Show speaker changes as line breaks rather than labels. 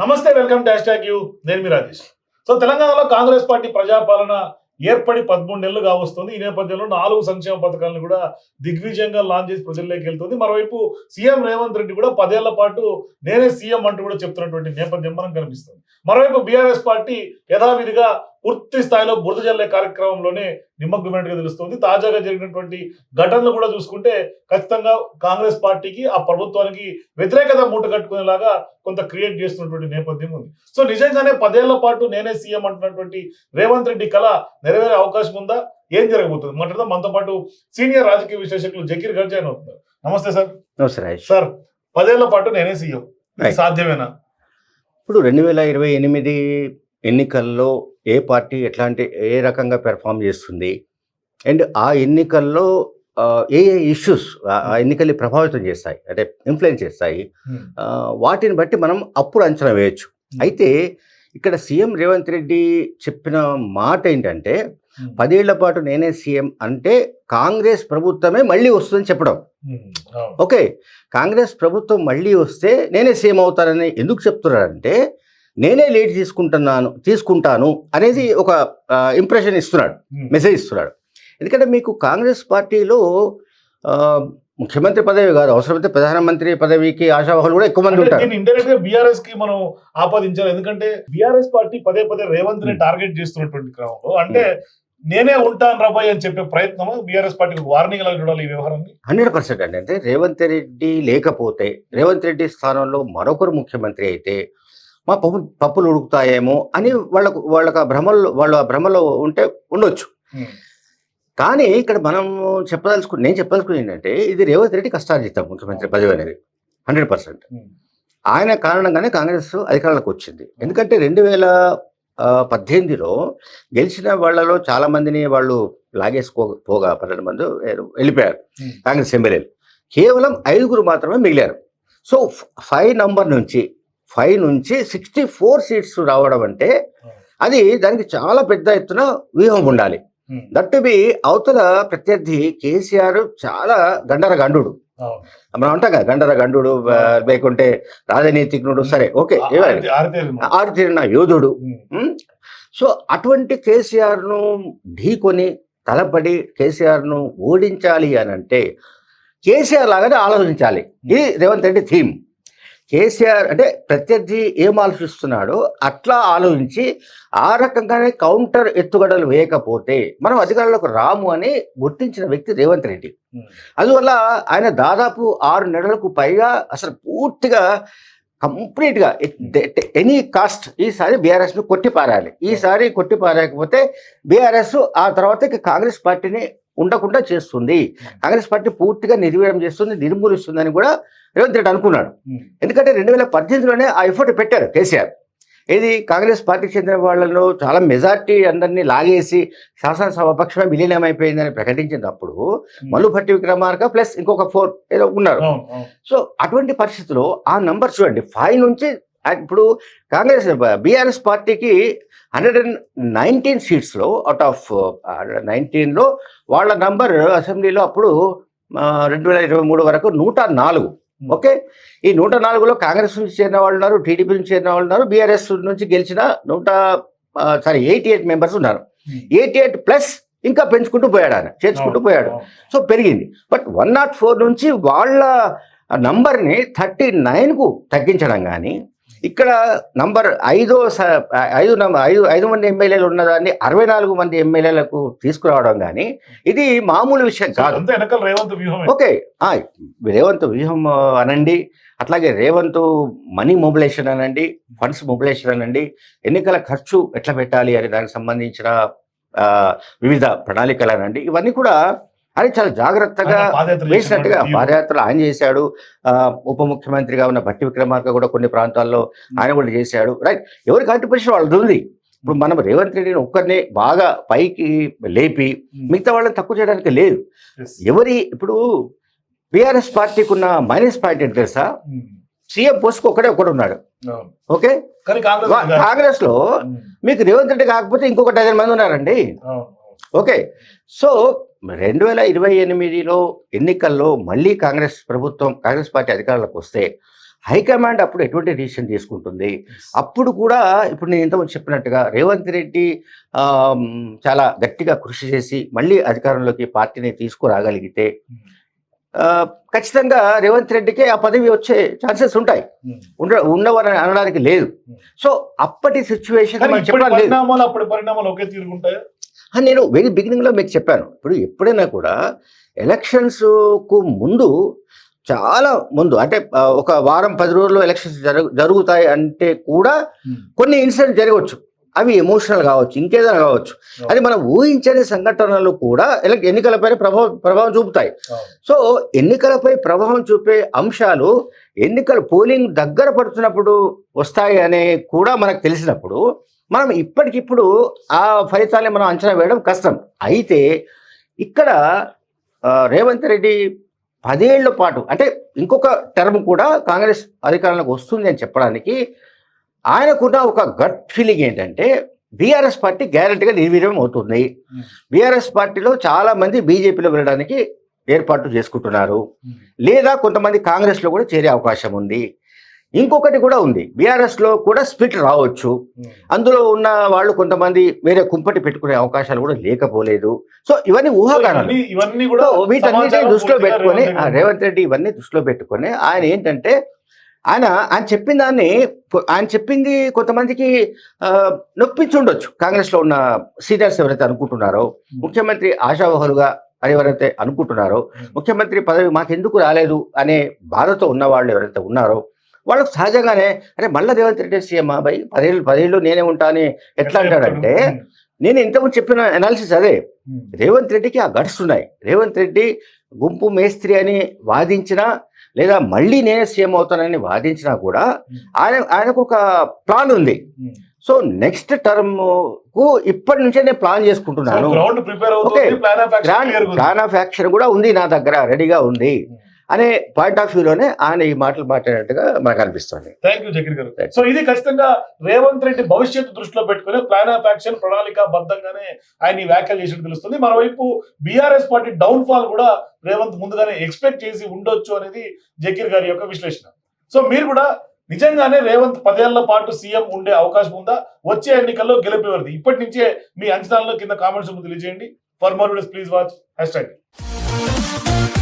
నమస్తే welcome dash hash you. నేను మీ Rajesh. So తెలంగాణలో కాంగ్రెస్ పార్టీ ప్రజాపాలన ఏర్పడి పదమూడు నెలలు కావస్తుంది ఈ నేపథ్యంలో నాలుగు సంక్షేమ పథకాలను కూడా దిగ్విజయంగా లాంచ్ చేసి ప్రజల్లోకి వెళ్తుంది. మరోవైపు సీఎం రేవంత్ రెడ్డి కూడా పదేళ్ళ పాటు నేనే సీఎం అంటూ కూడా చెప్తున్నటువంటి నేపథ్యం మనం కనిపిస్తుంది. మరోవైపు బీఆర్ఎస్ పార్టీ యథావిధిగా పూర్తి స్థాయిలో బురద జల్లే కార్యక్రమంలోనే నిమగ్నమైనట్టుగా తెలుస్తుంది. తాజాగా జరిగినటువంటి ఘటనలు కూడా చూసుకుంటే ఖచ్చితంగా కాంగ్రెస్ పార్టీకి ఆ ప్రభుత్వానికి వ్యతిరేకత మూట కట్టుకునేలాగా కొంత క్రియేట్ చేస్తున్నటువంటి నేపథ్యం ఉంది. సో నిజంగానే పదేళ్ళ పాటు నేనే సీఎం అంటున్నటువంటి రేవంత్ రెడ్డి కళ నెరవేరే అవకాశం ఉందా? ఏం జరగబోతుంది? మాట్లాడదాం మనతో పాటు సీనియర్ రాజకీయ విశ్లేషకులు జకీర్ గర్జాన్ అవుతున్నారు. నమస్తే సార్.
నమస్తే
సార్ పదేళ్ళ పాటు నేనే సీఎం. సాధ్యమేనా?
ఇప్పుడు రెండు వేల ఇరవై ఎనిమిది ఎన్నికల్లో ఏ పార్టీ ఎట్లాంటి ఏ రకంగా పెర్ఫామ్ చేస్తుంది? అండ్ ఆ ఎన్నికల్లో ఏ ఏ ఇష్యూస్ ఆ ఎన్నికల్ని ప్రభావితం చేస్తాయి? అంటే ఇన్ఫ్లుయెన్స్ చేస్తాయి? వాటిని బట్టి మనం అప్పుడు అంచనా వేయొచ్చు. అయితే ఇక్కడ సీఎం రేవంత్ రెడ్డి చెప్పిన మాట ఏంటంటే. పదేళ్ళ పాటు నేనే సీఎం అంటే కాంగ్రెస్ ప్రభుత్వమే మళ్ళీ వస్తుందని చెప్పడం. ఓకే. కాంగ్రెస్ ప్రభుత్వం మళ్ళీ వస్తే నేనే సీఎం అవుతానని ఎందుకు చెప్తున్నాడంటే నేనే లీడ్ తీసుకుంటున్నాను తీసుకుంటాను అనేది ఒక ఇంప్రెషన్ ఇస్తున్నాడు
Hmm.
మెసేజ్ ఇస్తున్నాడు. ఎందుకంటే మీకు కాంగ్రెస్ పార్టీలో ముఖ్యమంత్రి పదవి కాదు అవసరమైతే ప్రధానమంత్రి పదవికి ఆశావాహులు కూడా ఎక్కువ మంది ఉంటారు.
ఇండైరెక్ట్గా బీఆర్ఎస్కి మనం ఆపాదించాలి. ఎందుకంటే బీఆర్ఎస్ పార్టీ పదే పదే రేవంత్ని
Hmm.
టార్గెట్ చేస్తున్నటువంటి క్రమంలో. అంటే నేనే ఉంటాను రాబాయ్ అని చెప్పే ప్రయత్నం బీఆర్ఎస్ పార్టీకి వార్నింగ్ చూడాలి ఈ వ్యవహారాన్ని.
హండ్రెడ్ పర్సెంట్ అండి. అంటే రేవంత్ రెడ్డి లేకపోతే రేవంత్ రెడ్డి స్థానంలో మరొకరు ముఖ్యమంత్రి అయితే మా పప్పు పప్పులు ఉడుకుతాయేమో అని వాళ్ళకు వాళ్ళకి వాళ్ళు ఆ భ్రమలో ఉంటే ఉండొచ్చు. కానీ ఇక్కడ మనం చెప్పదలుచుకుని నేను చెప్పదలుచుకుని ఏంటంటే ఇది రేవంత్ రెడ్డి కష్టార్జితం ముఖ్యమంత్రి పదవి అనేది. Hundred percent. ఆయన కారణంగానే కాంగ్రెస్ అధికారంలోకి వచ్చింది. ఎందుకంటే రెండు వేల పద్దెనిమిదిలో గెలిచిన వాళ్ళలో చాలా మందిని వాళ్ళు లాగేసుకో పోగా పన్నెండు మంది వెళ్ళిపోయారు. కాంగ్రెస్ ఎమ్మెల్యేలు. కేవలం ఐదుగురు మాత్రమే మిగిలారు. సో ఫైవ్ నంబర్ నుంచి ఫైవ్ నుంచి సిక్స్టీ ఫోర్ సీట్స్ రావడం అంటే అది దానికి చాలా పెద్ద ఎత్తున వ్యూహం ఉండాలి. దట్ బి అవతల ప్రత్యర్థి కేసీఆర్ చాలా గండర గండు మనం అంటాం కదా గండర గండు లేకుంటే రాజనీతిజ్ఞుడు సరే ఓకే ఆరితీరిన యోధుడు. ఉమ్, సో అటువంటి కేసీఆర్ను ఢీకొని తలపడి కేసీఆర్ను ఓడించాలి అని అంటే కేసీఆర్ లాగానే ఆలోచించాలి. ఇది రేవంత్ రెడ్డి థీమ్. కేసీఆర్ అంటే ప్రత్యర్థి ఏం ఆలోచిస్తున్నాడో అట్లా ఆలోచించి ఆ రకంగానే కౌంటర్ ఎత్తుగడలు వేయకపోతే మనం అధికారంలోకి రాము అని గుర్తించిన వ్యక్తి రేవంత్ రెడ్డి. అందువల్ల ఆయన దాదాపు ఆరు నెలలకు పైగా అసలు పూర్తిగా కంప్లీట్గా ఎనీ కాస్ట్ ఈసారి బీఆర్ఎస్ను కొట్టి పారాలి ఈసారి కొట్టి పారేయకపోతే బీఆర్ఎస్ ఆ తర్వాత కాంగ్రెస్ పార్టీని ఉండకుండా చేస్తుంది. కాంగ్రెస్ పార్టీ పూర్తిగా నిర్వీర్యం చేస్తుంది నిర్మూలిస్తుందని కూడా రేవంత్ రెడ్డి అనుకున్నాడు. ఎందుకంటే రెండు వేల పద్దెనిమిదిలోనే ఆ ఎఫర్ట్ పెట్టారు కేసీఆర్. ఇది కాంగ్రెస్ పార్టీకి చెందిన వాళ్ళలో చాలా మెజార్టీ అందరినీ లాగేసి శాసనసభ పక్షమే విలీనం అయిపోయిందని ప్రకటించినప్పుడు మల్లుభట్టి విక్రమార్క ప్లస్ ఇంకొక ఫోర్ ఏదో ఉన్నారు. సో అటువంటి పరిస్థితుల్లో ఆ నంబర్ చూడండి ఫైవ్ నుంచి ఇప్పుడు కాంగ్రెస్ బీఆర్ఎస్ పార్టీకి హండ్రెడ్ అండ్ నైన్టీన్ సీట్స్లో అవుట్ ఆఫ్ నైన్టీన్లో వాళ్ళ నంబర్ అసెంబ్లీలో అప్పుడు రెండు వేల ఇరవై మూడు వరకు నూట నాలుగు. ఓకే? ఈ నూట నాలుగులో కాంగ్రెస్ నుంచి చేరిన వాళ్ళు ఉన్నారు టీడీపీ నుంచి చేరిన వాళ్ళు ఉన్నారు బీఆర్ఎస్ నుంచి గెలిచిన నూట సారీ ఎయిటీ ఎయిట్ మెంబర్స్ ఉన్నారు. ఎయిటీ ఎయిట్ ప్లస్ ఇంకా పెంచుకుంటూ పోయాడు ఆయన చేర్చుకుంటూ పోయాడు. సో పెరిగింది. బట్ వన్ నాట్ ఫోర్ నుంచి వాళ్ళ నంబర్ని థర్టీ నైన్కు తగ్గించడం కానీ ఇక్కడ నంబర్ ఐదో ఐదు ఐదు ఐదు మంది ఎమ్మెల్యేలు ఉన్నదాన్ని అరవై నాలుగు మంది ఎమ్మెల్యేలకు తీసుకురావడం కానీ ఇది మామూలు విషయం కాదు. ఓకే రేవంత్ వ్యూహం అనండి అట్లాగే రేవంత్ మనీ మొబిలైజేషన్ అనండి ఫండ్స్ మొబిలైజేషన్ అనండి ఎన్నికల ఖర్చు ఎట్లా పెట్టాలి అనే దానికి సంబంధించిన వివిధ ప్రణాళికలు అనండి ఇవన్నీ కూడా ఆయన చాలా జాగ్రత్తగా వేసినట్టుగా పాదయాత్రలు ఆయన చేశాడు. ఉప ముఖ్యమంత్రిగా ఉన్న భట్టి విక్రమార్క కూడా కొన్ని ప్రాంతాల్లో ఆయన కూడా చేశాడు. రైట్. ఎవరి కాంట్రిబ్యూషన్ వాళ్ళది ఉంది. ఇప్పుడు మనం రేవంత్ రెడ్డిని ఒక్కరిని బాగా పైకి లేపి మిగతా వాళ్ళని తక్కువ చేయడానికి లేదు. ఎవరి ఇప్పుడు బీఆర్ఎస్ పార్టీకి ఉన్న మైనస్ పాయింట్ ఏంటి తెలుసా? సీఎం పోస్ట్కి ఒకడే ఒకడు ఉన్నాడు. ఓకే? కాంగ్రెస్లో మీకు రేవంత్ రెడ్డి కాకపోతే ఇంకొక డజన్ మంది ఉన్నారండి. ఓకే? సో రెండు వేల ఇరవై ఎనిమిదిలో ఎన్నికల్లో మళ్ళీ కాంగ్రెస్ ప్రభుత్వం కాంగ్రెస్ పార్టీ అధికారంలోకి వస్తే హైకమాండ్ అప్పుడు ఎటువంటి డిసిషన్ తీసుకుంటుంది? అప్పుడు కూడా ఇప్పుడు నేను ఇంతకుముందు చెప్పినట్టుగా రేవంత్ రెడ్డి చాలా గట్టిగా కృషి చేసి మళ్ళీ అధికారంలోకి పార్టీని తీసుకురాగలిగితే ఆ, ఖచ్చితంగా రేవంత్ రెడ్డికి ఆ పదవి వచ్చే ఛాన్సెస్ ఉంటాయి. ఉండ ఉండవని అనడానికి లేదు. సో అప్పటి సిచ్యువేషన్
పరిణామాలు అప్పటి పరిణామాలు ఒకే తీరుకుంటాయా?
ఆ, నేను వెరీ బిగినింగ్లో మీకు చెప్పాను. ఇప్పుడు ఎప్పుడైనా కూడా ఎలక్షన్స్కు ముందు చాలా ముందు అంటే ఒక వారం పది రోజుల్లో ఎలక్షన్స్ జరుగు జరుగుతాయి అంటే కూడా కొన్ని ఇన్సిడెంట్ జరగవచ్చు. అవి ఎమోషనల్ కావచ్చు ఇంకేదైనా కావచ్చు. అది మనం ఊహించని సంఘటనలు కూడా ఎన్నికలపై ప్రభావం ప్రభావం చూపుతాయి. సో ఎన్నికలపై ప్రభావం చూపే అంశాలు ఎన్నికలు పోలింగ్ దగ్గర పడుతున్నప్పుడు వస్తాయి అనే కూడా మనకు తెలిసినప్పుడు మనం ఇప్పటికిప్పుడు ఆ ఫలితాన్ని మనం అంచనా వేయడం కష్టం. అయితే ఇక్కడ రేవంత్ రెడ్డి పదేళ్ళ పాటు అంటే ఇంకొక టర్మ్ కూడా కాంగ్రెస్ అధికారంలోకి వస్తుంది అని చెప్పడానికి ఆయనకున్న ఒక గట్ ఫీలింగ్ ఏంటంటే బీఆర్ఎస్ పార్టీ గ్యారంటీగా నిర్వీర్యం అవుతుంది. బీఆర్ఎస్ పార్టీలో చాలా మంది బీజేపీలో వెళ్ళడానికి ఏర్పాట్లు చేసుకుంటున్నారు. లేదా కొంతమంది కాంగ్రెస్లో కూడా చేరే అవకాశం ఉంది. ఇంకొకటి కూడా ఉంది. బీఆర్ఎస్లో కూడా స్ప్లిట్ రావచ్చు. అందులో ఉన్న వాళ్ళు కొంతమంది వేరే కుంపటి పెట్టుకునే అవకాశాలు కూడా లేకపోలేదు. సో ఇవన్నీ ఊహాగానాలు.
ఇవన్నీ- కూడా
వీటన్నిటిని దృష్టిలో పెట్టుకొని
రేవంత్ రెడ్డి
ఇవన్నీ దృష్టిలో పెట్టుకొని ఆయన ఏంటంటే ఆయన ఆయన చెప్పిన దాన్ని ఆయన చెప్పింది కొంతమందికి ఆ, నొప్పించి ఉండొచ్చు. కాంగ్రెస్లో ఉన్న సీనియర్స్ ఎవరైతే అనుకుంటున్నారో ముఖ్యమంత్రి ఆశావహులుగా అని ఎవరైతే అనుకుంటున్నారో ముఖ్యమంత్రి పదవి మాకెందుకు రాలేదు అనే బాధతో ఉన్న వాళ్ళు ఎవరైతే ఉన్నారో వాళ్ళకు సహజంగానే అరే మళ్ళీ రేవంత్ రెడ్డి సీఎం అబ్బాయి పదేళ్ళు పదేళ్ళు నేనే ఉంటా అని ఎట్లా అంటాడంటే నేను ఇంతకుముందు చెప్పిన అనాలిసిస్ అదే. రేవంత్ రెడ్డికి ఆ గట్స్ ఉన్నాయి. రేవంత్ రెడ్డి గుంపు మేస్త్రి అని వాదించినా లేదా మళ్ళీ నేనే సీఎం అవుతానని వాదించినా కూడా ఆయన ఆయనకు ఒక ప్లాన్ ఉంది. సో నెక్స్ట్ టర్మ్కు ఇప్పటి నుంచే నేను ప్లాన్ చేసుకుంటున్నాను. Okay.
ప్లాన్ ఆఫ్ యాక్షన్
కూడా ఉంది నా దగ్గర రెడీగా ఉంది. అనే పాయింట్ ఆఫ్ వ్యూలోనే ఆయన ఈ మాటలు మాట్లాడినట్టుగా మనకు అనిపిస్తుంది.
థ్యాంక్ యూ జకీర్ గారు. సో ఇది ఖచ్చితంగా రేవంత్ రెడ్డి భవిష్యత్తు దృష్టిలో పెట్టుకుని ప్లాన్ ఆఫ్ యాక్షన్ ప్రణాళిక బద్ధంగానే ఆయన ఈ వ్యాఖ్యలు చేసినట్టు తెలుస్తుంది. మరోవైపు బీఆర్ఎస్ పార్టీ డౌన్ ఫాల్ కూడా రేవంత్ ముందుగానే ఎక్స్పెక్ట్ చేసి ఉండొచ్చు అనేది జకీర్ గారి యొక్క విశ్లేషణ. సో మీరు కూడా నిజంగానే రేవంత్ పదేళ్ళ పాటు సీఎం ఉండే అవకాశం ఉందా? వచ్చే ఎన్నికల్లో గెలిపేవారిది ఇప్పటి నుంచే మీ అంచనాలను కింద కామెంట్స్ తెలియజేయండి. For more please watch hashtag